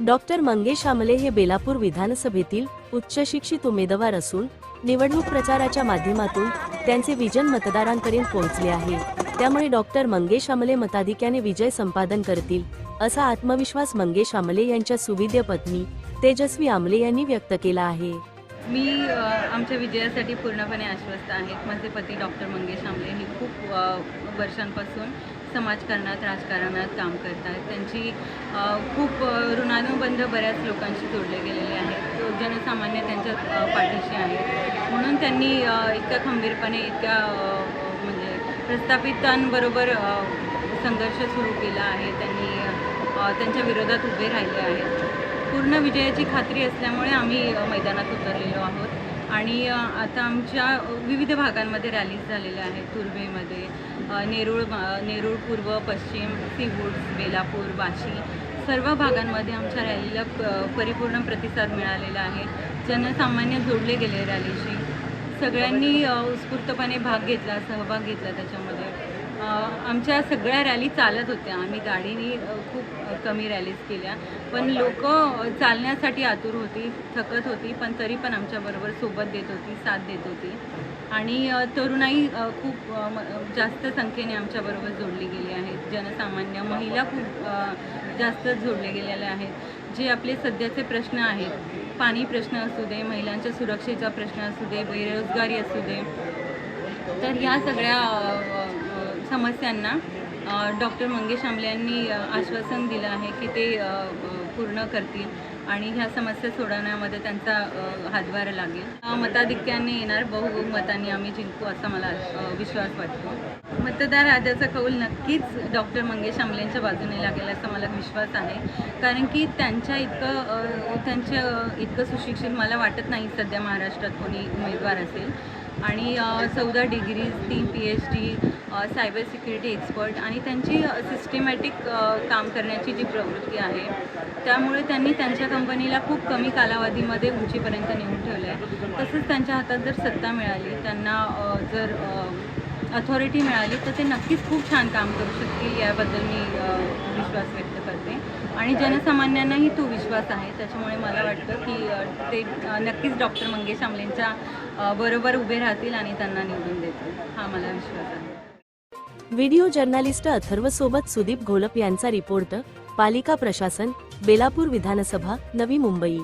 Doctor Mangesh आमले हे बेलापूर विधानसभेतील उच्च शिक्षित उमेदवार असून निवडणूक प्रचाराच्या माध्यमातून त्यांचे विजन मतदारांपर्यंत पोहोचले आहे. त्यामुळे डॉक्टर मंगेश आमले मताधिक्याने विजय संपादन करतील असा आत्मविश्वास मंगेश आमले यांच्या सुविद्य पत्नी तेजस्वी आमले यांनी व्यक्त केला आहे. मी आमच्या विजयासाठी पूर्णपणे आश्वस्त आहेत माझे पती डॉक्टर मंगेश आमले हे खूप वर्षांपासून समाजकारणात राजकारणात काम करत आहेत त्यांची खूप ऋणानुबंध बऱ्याच लोकांशी जोडले गेलेले आहेत. जनसामान्य त्यांच्या पाठीशी आहेत म्हणून त्यांनी इतक्या खंबीरपणे इतक्या म्हणजे प्रस्थापितांबरोबर संघर्ष सुरू केला आहे. त्यांनी त्यांच्या विरोधात उभे राहिले आहेत. पूर्ण विजयाची खात्री असल्यामुळे आम्ही मैदानात उतरलेलो आहोत. आणि आता आमच्या विविध भागांमध्ये रॅलीज झालेल्या आहेत. तुर्भेमध्ये नेरूळ नेरूळ पूर्व पश्चिम सीवूड्स बेलापूर वाशी सर्व भागांमध्ये आमच्या रॅलीला परिपूर्ण प्रतिसाद मिळालेला आहे. जनसामान्य जोडले गेले रॅलीशी. सगळ्यांनी उत्स्फूर्तपणे भाग घेतला सहभाग घेतला त्याच्यामध्ये. आमच्या सगळ्या रॅली चालत होत्या. आम्ही गाडीने खूप कमी रॅलीज केल्या. पण लोक चालण्यासाठी आतुर होती थकत होती पण तरी पण आमच्याबरोबर सोबत देत होती साथ देत होती. आणि तरुणाई खूप जास्त संख्येने आमच्याबरोबर जोडली गेली आहेत. जनसामान्य महिला खूप जास्त जोडले गेलेल्या आहेत. जे आपले सध्याचे प्रश्न आहेत पाणी प्रश्न असू दे महिलांच्या सुरक्षेचा प्रश्न असू दे बेरोजगारी असू दे तर ह्या सगळ्या समस्यांना डॉक्टर मंगेश आमले यांनी आश्वासन दिलं आहे की ते पूर्ण करतील आणि ह्या समस्या सोडवण्यामध्ये त्यांचा हातभार लागेल. मताधिक्याने येणार बहुमताने आम्ही जिंकू असा मला विश्वास वाटतो. मतदार राजाचा कौल नक्कीच डॉक्टर मंगेश आमलेंच्या बाजूने लागेल असा मला विश्वास आहे. कारण की त्यांच्या इतकं त्यांच्या इतकं सुशिक्षित मला वाटत नाही सध्या महाराष्ट्रात कोणी उमेदवार असेल. आणि चौदा डिग्रीज तीन P H D cyber security expert आणि त्यांची सिस्टमॅटिक काम करण्याची जी प्रवृत्ती आहे त्यामुळे त्यांनी त्यांच्या कंपनीला खूप कमी कालावधीमध्ये उंचीपर्यंत नेऊन ठेवलं आहे तसंच त्यांच्या हातात जर सत्ता मिळाली त्यांना जर अथॉरिटी मिळाली तर ते नक्कीच खूप छान काम करू शकतील याबद्दल मी विश्वास व्यक्त करते. आणि जनसामान्यांनाही तो विश्वास आहे. त्याच्यामुळे मला वाटतं की ते नक्कीच डॉक्टर मंगेश आमलेंच्या बरोबर उभे राहतील आणि त्यांना निवडून देतील. हा मला विश्वास आहे. व्हिडिओ जर्नालिस्ट अथर्व सोबत सुदीप घोलप यांचा रिपोर्ट पालिका प्रशासन बेलापूर विधानसभा नवी मुंबई.